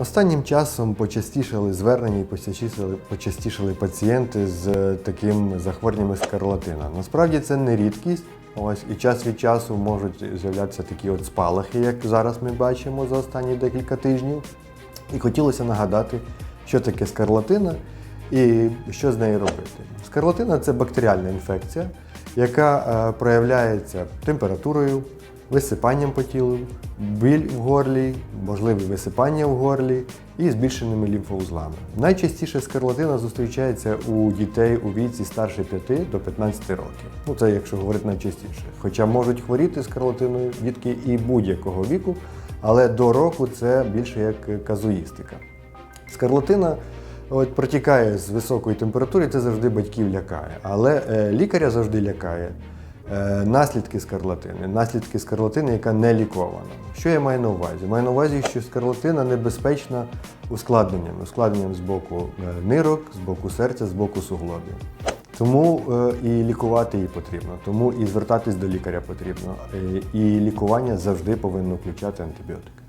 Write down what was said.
Останнім часом почастішали звернення і почастішали, почастішали пацієнти з е, таким захворюванням скарлатина. Насправді це не рідкість. Ось і час від часу можуть з'являтися такі от спалахи, як зараз ми бачимо за останні декілька тижнів. І хотілося нагадати, що таке скарлатина і що з нею робити. Скарлатина це бактеріальна інфекція, яка е, проявляється температурою, висипанням по тілу, біль в горлі, можливі висипання в горлі і збільшеними лімфоузлами. Найчастіше скарлатина зустрічається у дітей у віці старше 5 до 15 років. Ну це якщо говорити найчастіше. Хоча можуть хворіти скарлатиною дітки і будь-якого віку, але до року це більше як казуїстика. Скарлатина от, протікає з високої температури, це завжди батьків лякає. Але е, лікаря завжди лякає наслідки скарлатини, наслідки скарлатини, яка не лікована. Що я маю на увазі? Маю на увазі, що скарлатина небезпечна ускладненням, ускладненням з боку е, нирок, з боку серця, з боку суглобів. Тому е, і лікувати її потрібно, тому і звертатись до лікаря потрібно. Е, і лікування завжди повинно включати антибіотики.